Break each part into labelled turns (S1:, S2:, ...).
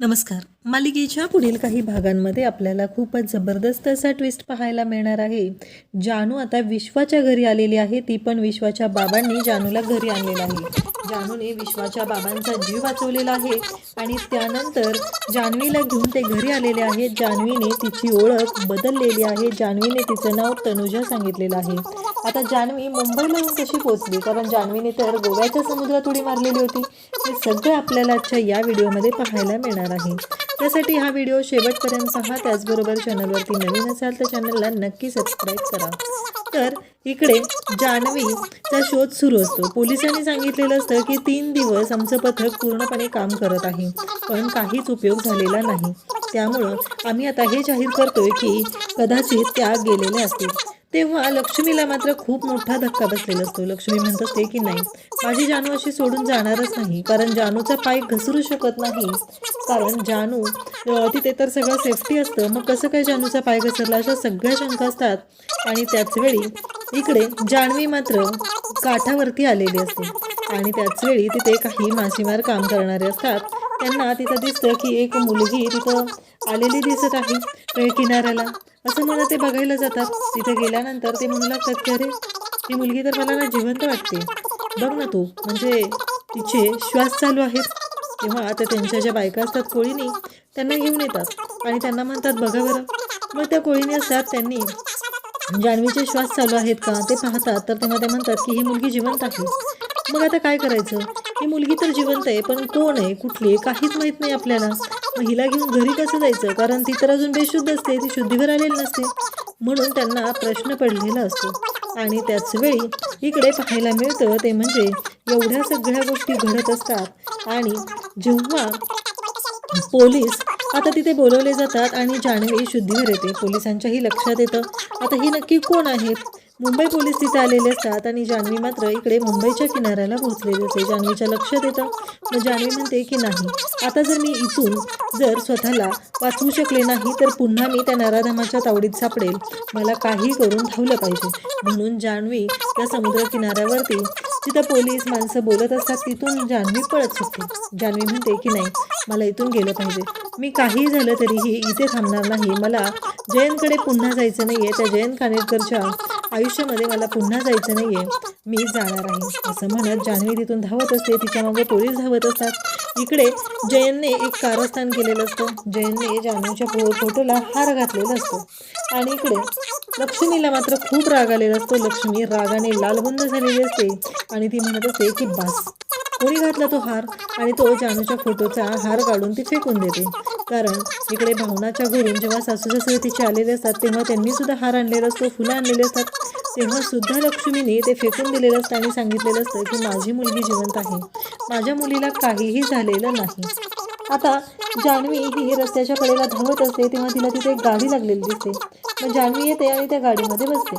S1: नमस्कार. मालिकेच्या पुढील काही भागांमध्ये आपल्याला खूपच जबरदस्त असा ट्विस्ट पाहायला मिळणार आहे. जानू आता विश्वाच्या घरी आलेली आहे. ती पण विश्वाच्या बाबांनी जानूला घरी आणलेलं आहे. जानूने विश्वाच्या बाबांचा जीव वाचवलेला आहे आणि त्यानंतर जान्हवीला घेऊन ते घरी आलेले आहेत जान्हवीने तिची ओळख बदललेली आहे. जान्हवीने तिचं नाव तनुजा सांगितलेलं आहे. आता जान्हवी मुंबईला येऊन कशी पोचली कारण जान्हवीने तर गोव्याच्या समुद्रात उडी मारलेली होती. हे सगळं आपल्याला आजच्या या व्हिडिओमध्ये पाहायला मिळणार आहे. त्यासाठी हा व्हिडिओ शेवटपर्यंत पहा त्याचबरोबर चॅनलवरती नवीन असाल तर चॅनलला नक्की सबस्क्राईब करा. तर इकडे जान्हवीचा शोध सुरू असतो. पोलिसांनी सांगितलेलं असतं की तीन दिवस आमचं पथक पूर्णपणे काम करत आहे. पण काहीच उपयोग झालेला नाही. त्यामुळं आम्ही आता हे जाहीर करतोय की कदाचित त्या गेलेल्या असतील. तेव्हा लक्ष्मीला मात्र खूप मोठा धक्का बसलेला असतो. लक्ष्मी म्हणत असते की नाही माझी जानू अशी सोडून जाणारच नाही कारण जानूचा पाय घसरू शकत नाही. कारण जानू तिथे तर सगळं सेफ्टी असतं. मग कसं काय जानूचा पाय घसरला? अशा सगळ्या शंका असतात. आणि त्याच वेळी इकडे जान्हवी मात्र काठावरती आलेली असते. आणि त्याच वेळी तिथे काही मासेमार काम करणारे असतात. त्यांना तिथं दिसतं की एक मुलगी तिथं आलेली दिसत आहे किनाऱ्याला. असं मला ते बघायला जातात. तिथे गेल्यानंतर ते म्हणू लागतात की अरे ही मुलगी तर मला ना जिवंत वाटते. बघ ना तू म्हणजे तिचे श्वास चालू आहेत. तेव्हा आता त्यांच्या ज्या बायका असतात कोळीनी त्यांना घेऊन येतात. आणि त्यांना म्हणतात बघा बरं. मग त्या कोळीनी असतात त्यांनी जान्हवीचे श्वास चालू आहेत का ते पाहतात. तर तेव्हा ते म्हणतात की ही मुलगी जिवंत आहे. मग आता काय करायचं? ही मुलगी तर जिवंत आहे पण कोण आहे कुठली आहे काहीच माहीत नाही आपल्याला. मग हिला घेऊन घरी कसं जायचं? कारण ती तर अजून बेशुद्ध असते ती शुद्धीवर आलेली नसते. म्हणून त्यांना प्रश्न पडलेला असतो. आणि त्याच वेळी इकडे पाहायला मिळतं ते म्हणजे एवढ्या सगळ्या गोष्टी घडत असतात. आणि जेव्हा पोलीस आता तिथे बोलवले जातात आणि जान्हवी शुद्धीवर येते. पोलिसांच्याही लक्षात येतं. आता ही नक्की कोण आहेत मुंबई पोलीस तिथे आलेले असतात आणि जान्हवी मात्र इकडे मुंबईच्या किनाऱ्याला पोहोचलेली असते जान्हवीच्या लक्षात येतं मग जान्हवी म्हणते की नाही आता जर मी इथून जर स्वतःला वाचवू शकले नाही तर पुन्हा मी त्या नराधामाच्या तावडीत सापडेल. मला काही करून ठेवलं पाहिजे. म्हणून जान्हवी त्या समुद्र किनाऱ्यावरती तिथं पोलीस माणसं बोलत असतात तिथून जान्हवी पळत सुटते. जान्हवी म्हणते की नाही मला इथून गेलं पाहिजे. मी काही झालं तरीही इथे थांबणार नाही. मला जयंतकडे पुन्हा जायचं नाही आहे त्या जयंत खानेरकरच्या आयुष्यामध्ये मला पुन्हा जायचं नाही आहे मी जाणार आहे. असं म्हणत जान्हवी तिथून धावत असते. तिच्यामागे पोलीस धावत असतात. इकडे जयनने एक कारस्थान केलेलं असतं. जयनने जान्हवीच्या फो फोटोला हार घातलेला असतो. आणि इकडे लक्ष्मीला मात्र खूप राग आलेला असतो. लक्ष्मी रागाने लालबुंद झालेली असते. आणि ती म्हणत असते की बास कोणी घातला तो हार? आणि तो जानूच्या फोटोचा हार काढून ती फेकून देते. कारण इकडे भावनाच्या घरून जेव्हा सासू सासरे तिचे आलेले असतात तेव्हा त्यांनी सुद्धा हार आणलेला असतो फुलं आणलेले असतात. तेव्हा सुद्धा लक्ष्मीने ते फेकून दिलेलं असतं आणि सांगितलेलं असतं की माझी मुलगी जिवंत आहे. माझ्या मुलीला काहीही झालेलं नाही. आता जान्हवी ही रस्त्याच्या कडेला धावत असते तेव्हा तिला तिथे एक गाडी लागलेली दिसते. मग जान्हवी येते आणि त्या गाडीमध्ये बसते.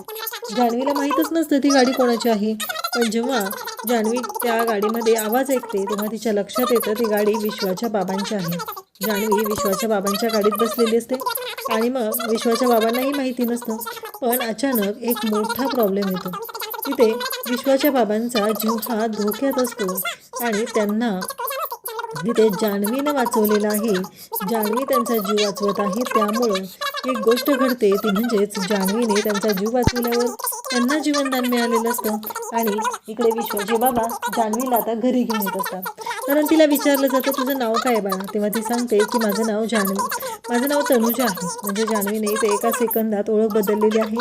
S1: जान्हवीला माहीतच नसतं ती गाडी कोणाची आहे. पण जेव्हा जान्हवी त्या गाडीमध्ये आवाज ऐकते तेव्हा तिच्या लक्षात येतं ती गाडी विश्वाच्या बाबांची आहे. जान्हवी विश्वाच्या बाबांच्या गाडीत बसलेली असते. आणि मग विश्वाच्या बाबांनाही माहिती नसतं. पण अचानक एक मोठा प्रॉब्लेम येतो. तिथे विश्वाच्या बाबांचा जीव हा धोक्यात असतो. आणि त्यांना तिथे जान्हवीनं वाचवलेलं आहे. जान्हवी त्यांचा जीव वाचवत आहे. त्यामुळं एक गोष्ट घडते. ती म्हणजेच जान्हवीने त्यांचा जीव वाचवल्यावर त्यांना जीवनदान मिळालेलं असतं. आणि इकडे विश्वाचे बाबा जान्हवीला आता घरी घेऊन येत असतात. कारण तिला विचारलं जातं तुझं नाव काय बाळा? तेव्हा ती सांगते की माझं नाव जान्हवी माझं नाव तनुजा आहे. म्हणजे जान्हवीने ते एका सेकंदात ओळख बदललेली आहे.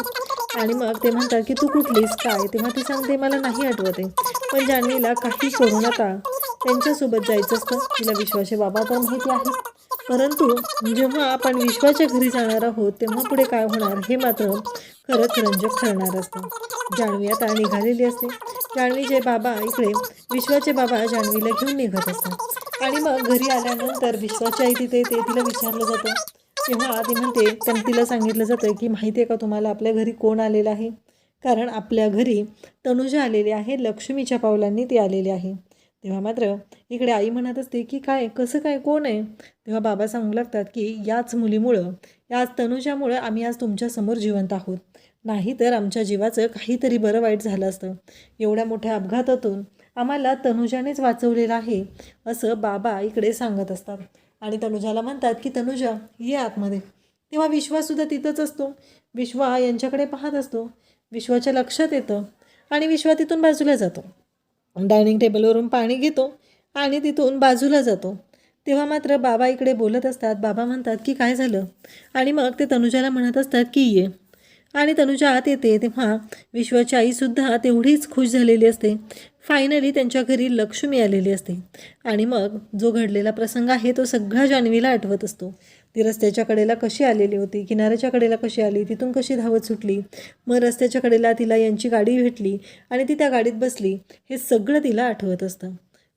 S1: आणि मग ते म्हणतात की तू कुठलीस? काय? तेव्हा ती सांगते मला नाही आठवत आहे. पण जान्हवीला काही करू नका. त्यांच्यासोबत जायचं असतं. तिला विश्वाचे बाबा तर माहिती आहे. परंतु जेव्हा आपण विश्वाच्या घरी जाणार आहोत तेव्हा पुढे काय होणार हे मात्र खरंच रंजक ठरणार असतं. जान्हवी आता निघालेली असते. जान्हवीचे बाबा इकडे विश्वाचे बाबा जान्हवीला घेऊन निघत असतात. आणि मग घरी आल्यानंतर विश्वाच्या आई तिथे ते तिला विचारलं जातं. तेव्हा ती म्हणते पण तिला सांगितलं जातं की माहिती आहे का तुम्हाला आपल्या घरी कोण आलेलं आहे? कारण आपल्या घरी तनुजा आलेली आहे लक्ष्मीच्या पावलांनी ती आलेली आहे. तेव्हा मात्र इकडे आई म्हणत असते की काय कसं काय कोण आहे? तेव्हा बाबा सांगू लागतात की याच मुलीमुळं याच तनुजामुळं आम्ही आज तुमच्यासमोर जिवंत आहोत. नाही तर आमच्या जीवाचं काहीतरी बरं वाईट झालं असतं. एवढ्या मोठ्या अपघातातून आम्हाला तनुजानेच वाचवलेलं आहे असं बाबा इकडे सांगत असतात. आणि तनुजाला म्हणतात की तनुजा ये आतमध्ये. तेव्हा विश्वासुद्धा तिथंच असतो. विश्वा यांच्याकडे पाहत असतो. विश्वाच्या लक्षात येतं आणि विश्वा तिथून बाजूला जातो. डायनिंग टेबलवरून पाणी घेतो आणि तिथून बाजूला जातो. तेव्हा मात्र बाबा इकडे बोलत असतात. बाबा म्हणतात की काय झालं? आणि मग ते तनुजाला म्हणत असतात की ये. आणि तनुजा आत येते. तेव्हा विश्वाची आईसुद्धा तेवढीच खुश झालेली असते. फायनली त्यांच्या घरी लक्ष्मी आलेली असते. आणि मग जो घडलेला प्रसंग आहे तो सगळा जान्हवीला आठवत असतो. ती रस्त्याच्या कडेला कशी आलेली होती? किनाऱ्याच्या कडेला कशी आली? तिथून कशी धावत सुटली? मग रस्त्याच्या कडेला तिला यांची गाडी भेटली आणि ती त्या गाडीत बसली. हे सगळं तिला आठवत असतं.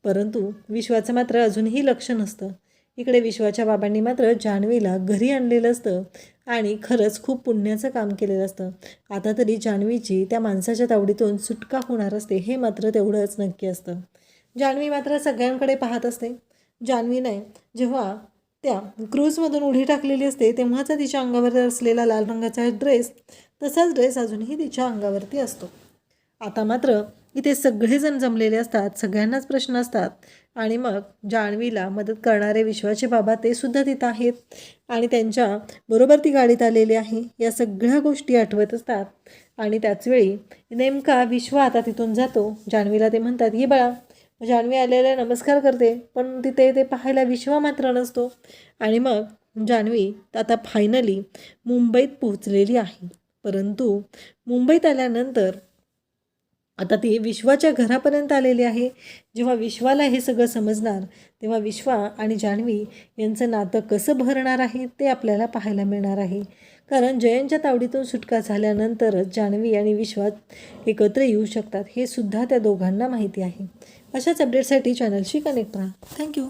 S1: परंतु विश्वाचं मात्र अजूनही लक्ष नसतं. इकडे विश्वाच्या बाबांनी मात्र जान्हवीला घरी आणलेलं असतं आणि खरंच खूप पुण्याचं काम केलेलं असतं. आता तरी जान्हवीची त्या माणसाच्या तावडीतून सुटका होणार असते हे मात्र तेवढंच नक्की असतं. जान्हवी मात्र सगळ्यांकडे पाहत असते. जान्हवीने जेव्हा त्या क्रूजमधून उडी टाकलेली असते तेव्हाचा तिच्या अंगावर असलेला लाल रंगाचा ड्रेस तसाच ड्रेस अजूनही तिच्या अंगावरती असतो. आता मात्र इथे सगळेजण जमलेले असतात सगळ्यांनाच प्रश्न असतात. आणि मग जान्हवीला मदत करणारे विश्वाचे बाबा ते सुद्धा तिथं आहेत. आणि त्यांच्या बरोबर ती गाडीत आलेली आहे. या सगळ्या गोष्टी आठवत असतात. आणि त्याचवेळी नेमका विश्व आता तिथून जातो. जान्हवीला ते म्हणतात ये बाळा. जान्हवी आलेला नमस्कार करते. पण तिथे ते पाहायला विश्वा मात्र नसतो. आणि मग जान्हवी आता फायनली मुंबईत पोहोचलेली आहे. परंतु मुंबईत आल्यानंतर आता ती विश्वाच्या घरापर्यंत आलेली आहे. जेव्हा विश्वाला हे सगळं समजणार तेव्हा विश्वा आणि जान्हवी यांचं नातं कसं भरणार आहे ते आपल्याला पाहायला मिळणार आहे. कारण जयंच्या तावडीतून सुटका झाल्यानंतरच जान्हवी आणि विश्वात एकत्र येऊ शकतात हे सुद्धा त्या दोघांना माहिती आहे. अशाच अपडेटसाठी चॅनलशी कनेक्ट राहा. थँक्यू